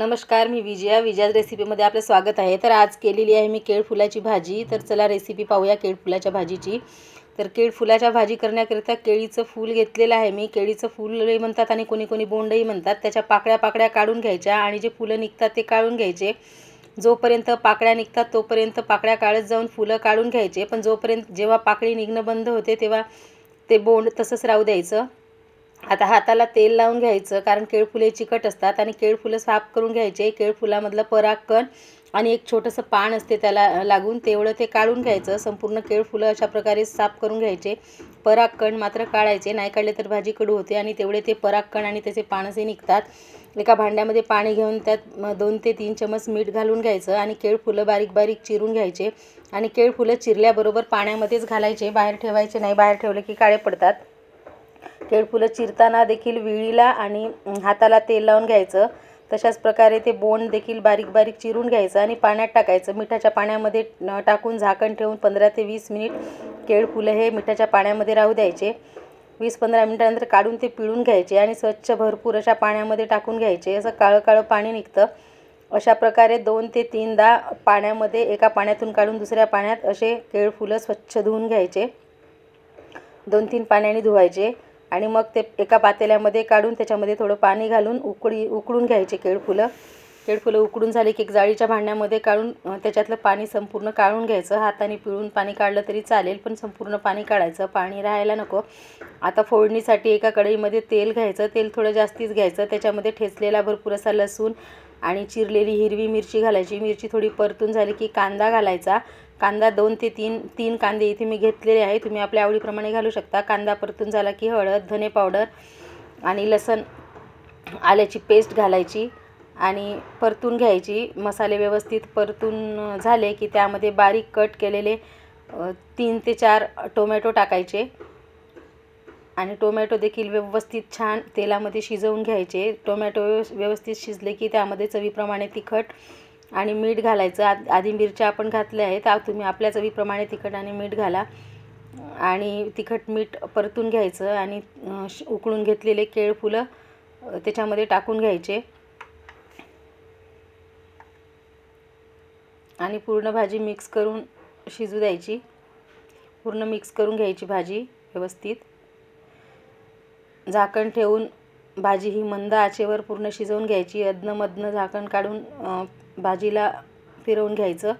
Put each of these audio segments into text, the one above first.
नमस्कार मी विजया. विजयाज रेसिपीमध्ये आपलं स्वागत आहे. तर आज केलेली आहे मी केळफुलाची भाजी. तर चला रेसिपी पाहूया केळफुलाच्या भाजीची. तर केळफुलाच्या भाजी करण्याकरिता केळीचं फूल घेतलेलं आहे मी. केळीचं फूलही म्हणतात आणि कोणी कोणी बोंडही म्हणतात. त्याच्या पाकळ्या पाकळ्या काढून घ्यायच्या आणि जे फुलं निघतात ते काढून घ्यायचे. जोपर्यंत पाकळ्या निघतात तोपर्यंत पाकळ्या काढत जाऊन फुलं काढून घ्यायचे. पण जोपर्यंत जेव्हा पाकळी निघणं बंद होते तेव्हा ते बोंड तसंच राहू द्यायचं. आता हाताला तेल लावून घ्यायचं कारण केळफुले चिकट असतात आणि केळफुलं साफ करून घ्यायचे. केळफुलामधलं परागकण आणि एक छोटंसं पान असते त्याला लागून तेवढं ते काढून घ्यायचं. संपूर्ण केळफुलं अशा प्रकारे साफ करून घ्यायचे. परागकण मात्र काढायचे. नाही काढले तर भाजी कडू होते आणि तेवढे ते परागकण आणि त्याचे पानसे निघतात. एका भांड्यामध्ये पाणी घेऊन त्यात दोन ते तीन चमच मीठ घालून घ्यायचं आणि केळफुलं बारीक बारीक चिरून घ्यायचे आणि केळफुलं चिरल्याबरोबर पाण्यामध्येच घालायचे. बाहेर ठेवायचे नाही. बाहेर ठेवले की काळे पडतात. केळफुलं चिरताना देखील विळीला आणि हाताला तेल लावून घ्यायचं. तशाच प्रकारे ते बोंड देखील बारीक बारीक चिरून घ्यायचं आणि पाण्यात टाकायचं. मिठाच्या पाण्यामध्ये टाकून झाकण ठेवून पंधरा ते वीस मिनिट केळफुलं हे मिठाच्या पाण्यामध्ये राहू द्यायचे. वीस पंधरा मिनटानंतर काढून ते पिळून घ्यायचे आणि स्वच्छ भरपूर अशा पाण्यामध्ये टाकून घ्यायचे. असं काळं काळं पाणी निघतं. अशा प्रकारे दोन ते तीनदा पाण्यामध्ये एका पाण्यातून काढून दुसऱ्या पाण्यात असे केळफुलं स्वच्छ धुवून घ्यायचे. दोन तीन पाण्याने धुवायचे. आणि मग ते एका पातेल्यामध्ये काढून त्याच्यामध्ये थोडं पाणी घालून उकळी उकळून घ्यायचे केळफुलं. केळफुलं उकडून झाली की एक जाळीच्या भांड्यामध्ये काढून त्याच्यातलं पाणी संपूर्ण काढून घ्यायचं. हाताने पिळून पाणी काढलं तरी चालेल पण संपूर्ण पाणी काढायचं. पाणी राहायला नको. आता फोडणीसाठी एका कढईमध्ये तेल घ्यायचं. तेल थोडं जास्तीच घ्यायचं. त्याच्यामध्ये ठेचलेला भरपूर असा लसूण आणि चिरलेली हिरवी मिरची घालायची. मिरची थोडी परतून झाली की कांदा घालायचा. कांदा दोन ते तीन तीन कांदे इथे मी घेतलेले आहे. तुम्ही आपल्या आवडीप्रमाणे घालू शकता. कांदा परतून झाला की हळद धने पावडर आणि लसण आल्याची पेस्ट घालायची. आणि परतून घ्यायची. मसाले व्यवस्थित परतून झाले की त्यामध्ये बारीक कट केलेले तीन ते चार टोमॅटो टाकायचे. आणि टोमॅटो देखील व्यवस्थित छान तेलामध्ये शिजवून घ्यायचे. टोमॅटो व्यवस्थित शिजले की त्यामध्ये चवीप्रमाणे तिखट आणि मीठ घालायचं. आद आधी मिरच्या आपण घातल्या आहेत. आ- तुम्ही आपल्या चवीप्रमाणे तिखट आणि मीठ घाला. आणि तिखट मीठ परतून घ्यायचं आणि श- उकळून घेतलेले केळफुलं त्याच्यामध्ये टाकून घ्यायचे. आणि पूर्ण भाजी मिक्स करून शिजू द्यायची. पूर्ण मिक्स करून घ्यायची भाजी व्यवस्थित. झाकण ठेवून भाजी ही मंद आचेवर पूर्ण शिजवून घ्यायची. अधनंमधनं झाकण काढून भाजीला फिरवून घ्यायचं.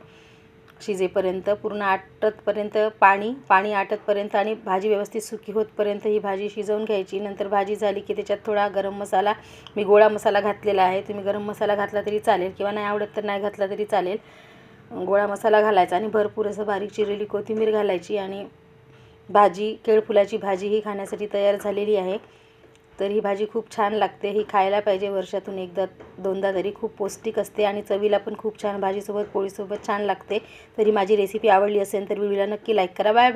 शिजेपर्यंत पूर्ण आटतपर्यंत पाणी पाणी आटतपर्यंत आणि भाजी व्यवस्थित सुकी होतपर्यंत ही भाजी शिजवून घ्यायची. नंतर भाजी झाली की त्याच्यात थोडा गरम मसाला मी गोळा मसाला घातलेला आहे. तुम्ही गरम मसाला घातला तरी चालेल किंवा नाही आवडत तर नाही घातला तरी चालेल. गोळा मसाला घालायचा आणि भरपूर असं बारीक चिरलेली कोथिंबीर घालायची आणि भाजी केळफुलाची भाजी ही खाण्यासाठी तयार झालेली आहे. तर ही भाजी खूप छान लागते. ही खायला पाहिजे वर्षातून एकदा दोनदा तरी खूप पौष्टिक असते आणि चवीला पण खूप छान भाजीसोबत पोळीसोबत छान लागते. तरी माझी रेसिपी आवडली असेल तर व्हिडिओला नक्की लाईक करा. Bye bye